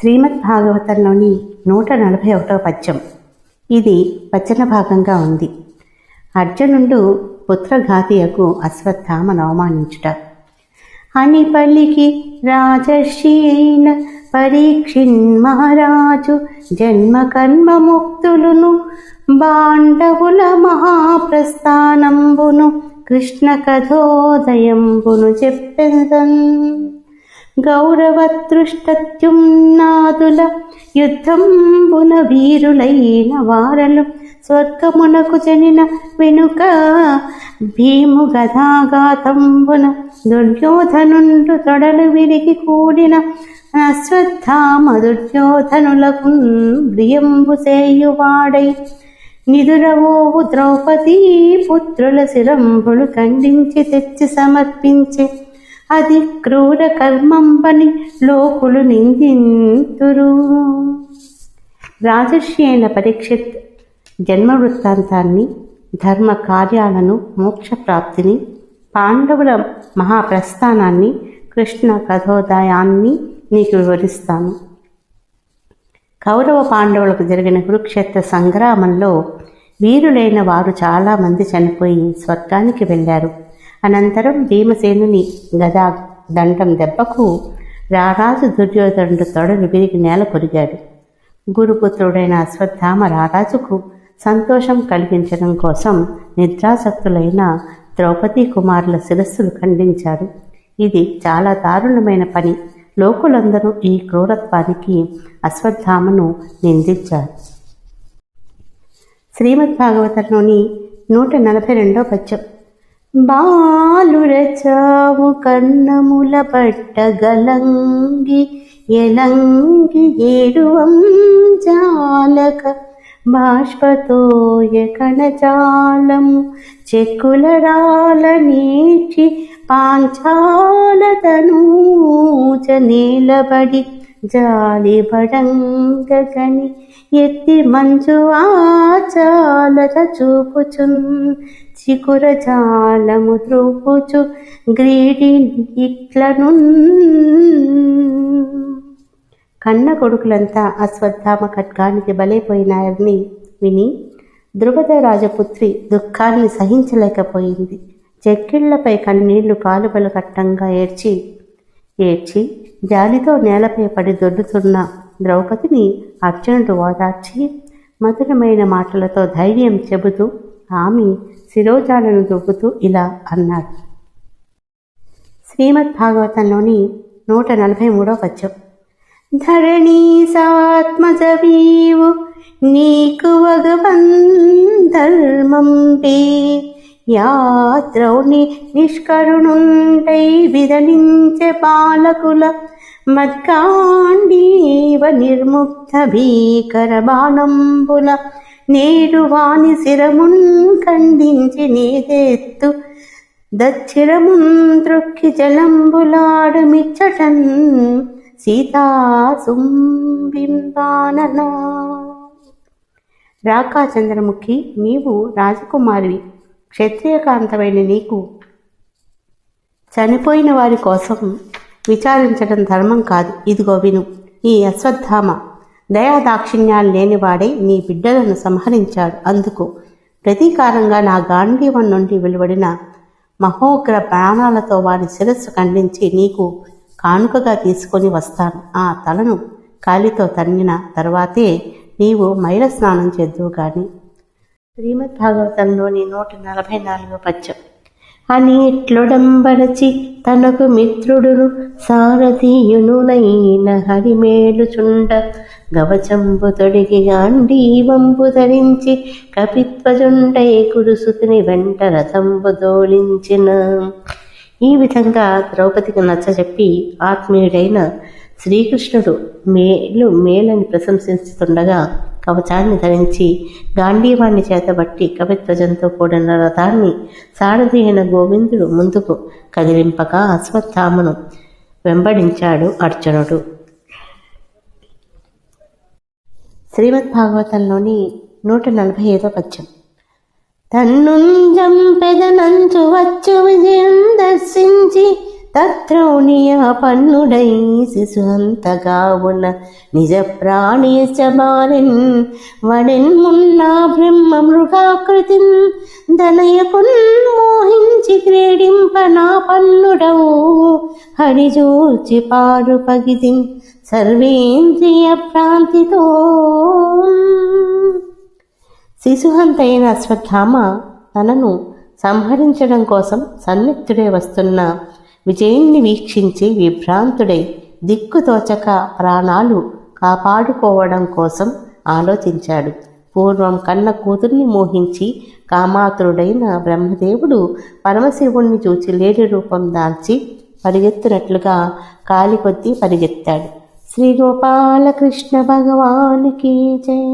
శ్రీమద్ భాగవతంలోని నూట నలభై ఒకటవ పద్యం. ఇది వచన భాగంగా ఉంది. అర్జునుడు పుత్రఘాతియకు అశ్వత్థామను అవమానించుట. అని పల్లికి రాజర్షి పరీక్షిన్ మహారాజు జన్మ కర్మ ముక్తులును బాండవుల మహాప్రస్థానంబును కృష్ణ కథోదయంబును చెప్పెదన్. గౌరవతృష్టత్యున్నాదుల యుద్ధంబున వీరులైన వారలు స్వర్గమునకు జనిన వెనుక భీము గదాఘాతంబున దుర్యోధనుండు తొడలు విరిగి కూడిన అశ్వత్థామ దుర్యోధనులకు ప్రియంబు సేయువాడై నిదురవోవు ద్రౌపదీ పుత్రుల శిరంబులు ఖండించి తెచ్చి సమర్పించే. అది క్రూర కర్మంబని లోకులు నిందింతురు. రాజర్షి అయిన పరీక్షిత్ జన్మ వృత్తాంతాన్ని ధర్మ కార్యాలను మోక్ష ప్రాప్తిని పాండవుల మహాప్రస్థానాన్ని కృష్ణ కథోదయాన్ని నీకు వివరిస్తాను. కౌరవ పాండవులకు జరిగిన కురుక్షేత్ర సంగ్రామంలో వీరులైన వారు చాలామంది చనిపోయి స్వర్గానికి వెళ్ళారు. అనంతరం భీమసేనుని గదా దండం దెబ్బకు రారాజు దుర్యోధనుడు తొడలు విరిగి నేల కొరిగాడు. గురుపుత్రుడైన అశ్వత్థామ రారాజుకు సంతోషం కలిగించడం కోసం నిద్రాసక్తులైన ద్రౌపదీ కుమారుల శిరస్సులు ఖండించాడు. ఇది చాలా దారుణమైన పని. లోకులందరూ ఈ క్రూరత్వానికి అశ్వత్థామను నిందించారు. శ్రీమద్ భాగవతంలోని నూట నలభై రెండో పద్యం. బాలురచావు కన్నముల పట్టగలంగి ఎలంగి ఏడువం జాలక బాష్పతోయ కణజాలము చెక్కులరాల నీచి పాంచాలతనూచ నీలబడి జాలి బడంగని ఎత్తి మంచు ఆచాలత చూపుచున్. చికుర జాలము త్రూపుచు గ్రీడి ఇట్లను కన్న కొడుకులంతా అశ్వత్థామ ఖడ్గానికి బలైపోయినారని విని ద్రుపద రాజపుత్రి దుఃఖాన్ని సహించలేకపోయింది. చెక్కిళ్ళపై కన్నీళ్ళు కాలుబలు కట్టంగా ఏడ్చి ఏడ్చి జాలితో నేలపై పడి దొడ్డుతున్న ద్రౌపదిని అర్జునుడు ఓదార్చి మధురమైన మాటలతో ధైర్యం చెబుతూ ఆమె శిరోజాలను దొబ్బుతూ ఇలా అన్నాడు. శ్రీమద్ భాగవతంలోని నూట నలభై మూడో పద్యం. ధరణీ సాత్మజవీవు నీకు వగవన్ ధర్మం పే యాత్రౌని నిష్కరుణుంటై విదలించే పాలకుల మత్కాండీవ నిర్ముక్త భీకర బాణంబుల నేడు వాని శిరమున్ ఖండించి నీదెత్తు దచ్చిరమున్ త్రొక్కి జలంబులాడు మిచ్చటన్ సీతా సుంబింబాననా. నీవు రాజకుమారివి. క్షత్రియకాంతమైన నీకు. చనిపోయిన వారి కోసం విచారించడం ధర్మం కాదు. ఇదిగో విను ఈ అశ్వత్థామ దయాదాక్షిణ్యాలు లేనివాడే నీ బిడ్డలను సంహరించాడు. అందుకు ప్రతీకారంగా నా గాంధీవం నుండి వెలువడిన మహోగ్ర ప్రాణాలతో వారి శిరస్సు ఖండించి నీకు కానుకగా తీసుకొని వస్తాను. ఆ తలను కాలితో తన్నిన తర్వాతే నీవు మైల స్నానం చేద్దువు కానీ శ్రీమద్ భాగవతంలోని నూట నలభై నాలుగో పద్యం. అని తనకు మిత్రుడును సారథీయునునైన హరిమేలుచుండ గవచంబు తొడిగి గాంధీవంబు ధరించి కపిత్వజుండై కురుసుకుని వెంట రథంబు దోళించిన. ఈ విధంగా ద్రౌపదికి నచ్చజెప్పి ఆత్మీయుడైన శ్రీకృష్ణుడు మేలు మేలని ప్రశంసిస్తుండగా కవచాన్ని ధరించి గాంధీవాన్ని చేతబట్టి కవిత్వజంతో కూడిన రథాన్ని సారథియైన గోవిందుడు ముందుకు కదిలింపగా అశ్వత్థామను వెంబడించాడు అర్జునుడు. శ్రీమద్ భాగవతంలోని నూట నలభై ఐదో పద్యం. తన్నుంజం పెదనంచు వచ్చు విజయం దర్శించి తత్రోణియ పన్నుడై శిశుహంతగా ఉన్న నిజ ప్రాణేశమారిన్ వడెన్ మున్నా బ్రహ్మ మృగాకృతి దనయకున్ మోహించి క్రీడింప నా పన్నుడవు. హరిజూర్చి పారు పగిదిన్ సర్వేంద్రియ ప్రాంతితో. శిశుహంతైన అశ్వత్థామ తనను సంహరించడం కోసం సన్నిహితుడే వస్తున్న విజయుణ్ణి వీక్షించి విభ్రాంతుడై దిక్కుతోచక ప్రాణాలు కాపాడుకోవడం కోసం ఆలోచించాడు. పూర్వం కన్న కూతుర్ని మోహించి కామాతురుడైన బ్రహ్మదేవుడు పరమశివుణ్ణి చూచి లేడి రూపం దాల్చి పరిగెత్తినట్లుగా కాలి కొద్దీ పరిగెత్తాడు. శ్రీ గోపాలకృష్ణ భగవానికి జయ